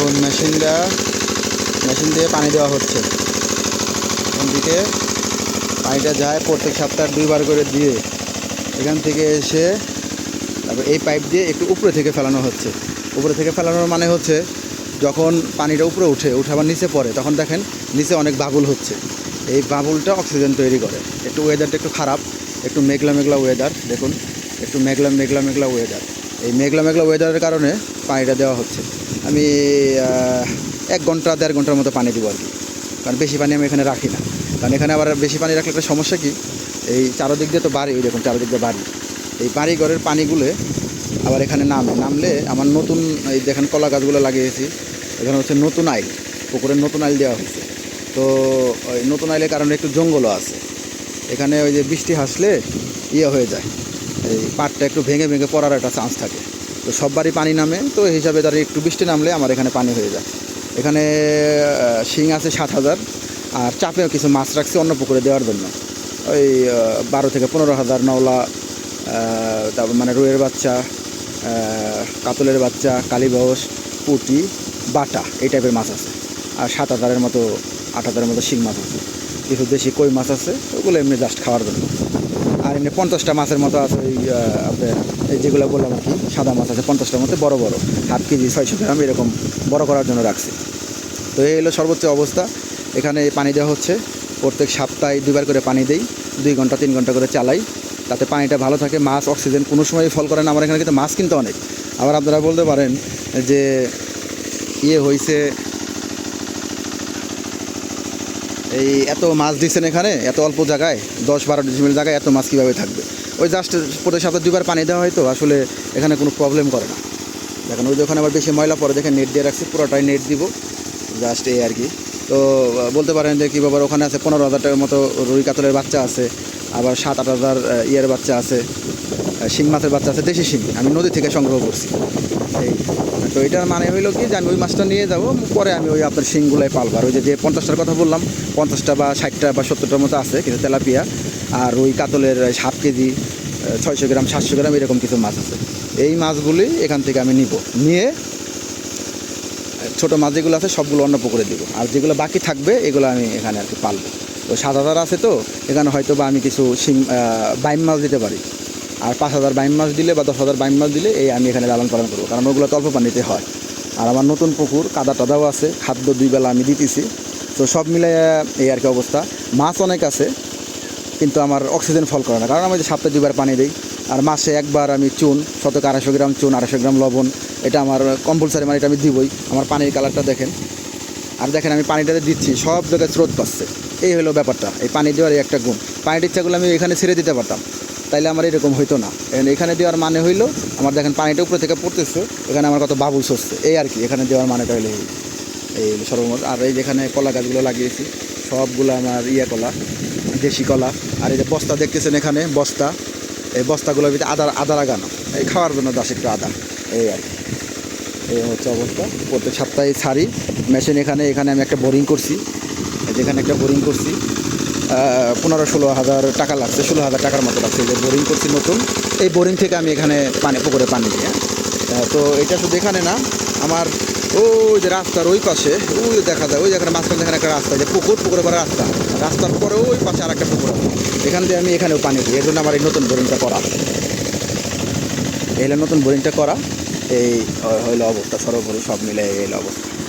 এখন মেশিনটা, মেশিন দিয়ে পানি দেওয়া হচ্ছে। এখান থেকে পানিটা যায় প্রত্যেক সপ্তাহে দুইবার করে দিয়ে এখান থেকে এসে তারপর এই পাইপ দিয়ে একটু উপরে থেকে ফেলানো হচ্ছে। উপরে থেকে ফেলানোর মানে হচ্ছে যখন পানিটা উপরে উঠে উঠে আবার নিচে পড়ে, তখন দেখেন নিচে অনেক বাবুল হচ্ছে। এই বাবুলটা অক্সিজেন তৈরি করে। একটু ওয়েদারটা একটু খারাপ, একটু মেঘলা মেঘলা ওয়েদার দেখুন, একটু মেঘলা মেঘলা মেঘলা ওয়েদার এই মেঘলা মেঘলা ওয়েদারের কারণে পানিটা দেওয়া হচ্ছে। আমি এক ঘণ্টা, দেড় ঘণ্টার মতো পানি দিব আর কি। কারণ বেশি পানি আমি এখানে রাখি না। কারণ এখানে আবার বেশি পানি রাখলে একটা সমস্যা কি? এই চারোদিক দিয়ে তো বাড়ি ওই দেখুন চারোদিক দিয়ে বাড়ি। এই বাড়ি ঘরের পানিগুলো আবার এখানে নামে, নামলে আমার নতুন, এই দেখেন কলা গাছগুলো লাগিয়েছি। এখানে হচ্ছে নতুন আইল, পুকুরের নতুন আইল দেওয়া হয়েছে। তো, ওই নতুন আইলের কারণে একটু জঙ্গলও আছে। এখানে ওই যে বৃষ্টি হাসলে ইয়ে হয়ে যায়। এই পাটটা একটু ভেঙে ভেঙে পড়ার একটা চান্স থাকে। তো সব বাড়ি পানি নামে, তো হিসাবে তার একটু বৃষ্টি নামলে আমার এখানে পানি হয়ে যায়। এখানে শিং আছে সাত হাজার, আর চাপেও কিছু মাছ রাখছি অন্য পুকুরে দেওয়ার জন্য। ওই বারো থেকে পনেরো হাজার নওলা তারপর মানে রুইয়ের বাচ্চা কাতলের বাচ্চা কালীবাউস পুটি, বাটা, এই টাইপের মাছ আছে। আর সাত হাজারের মতো, আট হাজারের মতো শিং মাছ আছে। কিছু দেশি কই মাছ আছে, ওগুলো এমনি জাস্ট খাওয়ার জন্য। আর এমনি পঞ্চাশটা মাছের মতো আছে ওই আপনার এই যেগুলো বললাম আর কি, সাদা মাছ আছে পঞ্চাশটার মধ্যে বড় বড়, হাফ কেজি ছয়শো গ্রাম এরকম বড় করার জন্য রাখছি। তো এই হলো সর্বোচ্চ অবস্থা। এখানে পানি দেওয়া হচ্ছে। প্রত্যেক সপ্তাহে দুবার করে পানি দেই। দুই ঘণ্টা, তিন ঘণ্টা করে চালাই। তাতে পানিটা ভালো থাকে, মাছ, অক্সিজেন কোনো সময় ফল করে না। আমার এখানে কিন্তু মাছ কিন্তু অনেক। আবার আপনারা বলতে পারেন যে ইয়ে হয়েছে এই এত মাছ দিচ্ছেন এখানে, এত অল্প জায়গায়, দশ বারো ডিসিমিল জায়গায় এত মাছ কীভাবে থাকবে? ওই জাস্ট প্রতি সপ্তাহে দুবার পানি দেওয়া হয় তো, আসলে এখানে কোনো প্রবলেম করে না। দেখেন, ওই যে ওখানে আবার বেশি ময়লা পরে দেখে নেট দিয়ে রাখছি, পুরোটাই নেট দিব। জাস্ট এই আর কি। তো বলতে পারেন যে কী ব্যাপার ওখানে আছে পনেরো হাজার টাকার মতো রুই কাতলের বাচ্চা আছে, আবার সাত আট হাজার ইয়ের বাচ্চা আছে। শিং মাছের বাচ্চা আছে, দেশি শিং। আমি নদী থেকে সংগ্রহ করছি। এই, তো এটার মানে হইল কি যে আমি ওই মাছটা নিয়ে যাব, পরে আমি ওই আপনার শিংগুলাই পালবো। আর ওই যে পঞ্চাশটার কথা বললাম, পঞ্চাশটা বা ষাটটা বা সত্তরটার মতো আছে কিছু তেলাপিয়া আর ওই কাতলের সাত কেজি ছয়শো গ্রাম, সাতশো গ্রাম এরকম কিছু মাছ আছে। এই মাছগুলি এখান থেকে আমি নিব। নিয়ে ছোটো মাছ যেগুলো আছে, সবগুলো অন্য পুকুরে দিব। আর যেগুলো বাকি থাকবে, এগুলো আমি এখানে আর কি পালবো। তো হাজার আছে তো, এখানে হয়তো বা আমি কিছু শিং বাইম মাছ দিতে পারি। আর পাঁচ হাজার বাইম মাছ দিলে বা দশ হাজার বাইম মাছ দিলে এই আমি এখানে লালন পালন করব। কারণ ওগুলো তো অল্প পানিতে হয়। আর আমার নতুন পুকুর, কাদা টাদাও আছে, খাদ্য দুই বেলা আমি দিতেছি। তো সব মিলে এই আর কি অবস্থা। মাছ অনেক আছে, কিন্তু আমার অক্সিজেন ফল করে না। কারণ আমি যে সপ্তাহে দুবার পানি দিই। আর মাসে একবার আমি চুন, শতক আড়াইশো গ্রাম চুন, আড়াইশো গ্রাম লবণ, এটা আমার কম্পালসারি মানে এটা আমি দিবই। আমার পানির কালারটা দেখেন। আর দেখেন আমি পানিটাতে দিচ্ছি, সব জায়গায় স্রোত পাচ্ছে। এই হলো ব্যাপারটা। এই পানি দেওয়ার এই একটা গুণ। পানির ইচ্ছাগুলো আমি এখানে ছেড়ে দিতে পারতাম। তাইলে আমার এরকম হইতো না। এখন দেওয়ার মানে হইল, আমার দেখেন পানিটা উপরে থেকে পড়তেছে, এখানে আমার কত বাবুল সরছে। এই আর কি, এখানে দেওয়ার মানেটা হইল এই। সর্বমোট। আর এই যেখানে কলা গাছগুলো লাগিয়েছি, সবগুলো আমার ইয়ে কলা, দেশি কলা। আর এই যে বস্তা দেখতেছেন এখানে, বস্তা। এই বস্তাগুলোর ভিতরে আদা আদা লাগানো। এই খাওয়ার জন্য দশ একটু আদা। এই আর কি। এই হচ্ছে অবস্থা। প্রত্যেক সপ্তাহে ছাড়ি। মেশিন এখানে এখানে আমি একটা বোরিং করছি। যেখানে একটা বোরিং করছি পনেরো ষোলো হাজার টাকা লাগছে, ষোলো হাজার টাকার মতো লাগছে যে বোরিং করছি নতুন। এই বোরিং থেকে আমি এখানে পানি, পুকুরে পানি দিই। তো এটা শুধু এখানে না, আমার ওই যে রাস্তার ওই পাশে, ওই দেখা যায়, ওই যেখানে মাঝখানে যেখানে একটা রাস্তা, যে পুকুর পুকুরে পরে রাস্তা। রাস্তার পরে ওই পাশে আর একটা পুকুর আছে। এখান দিয়ে আমি এখানেও পানি দিই। এর জন্য আমার এই নতুন বোরিংটা করা। এই নতুন বোরিংটা করা। এই হইল অবস্থা, সর্বোপরি সব মিলে এই অবস্থা।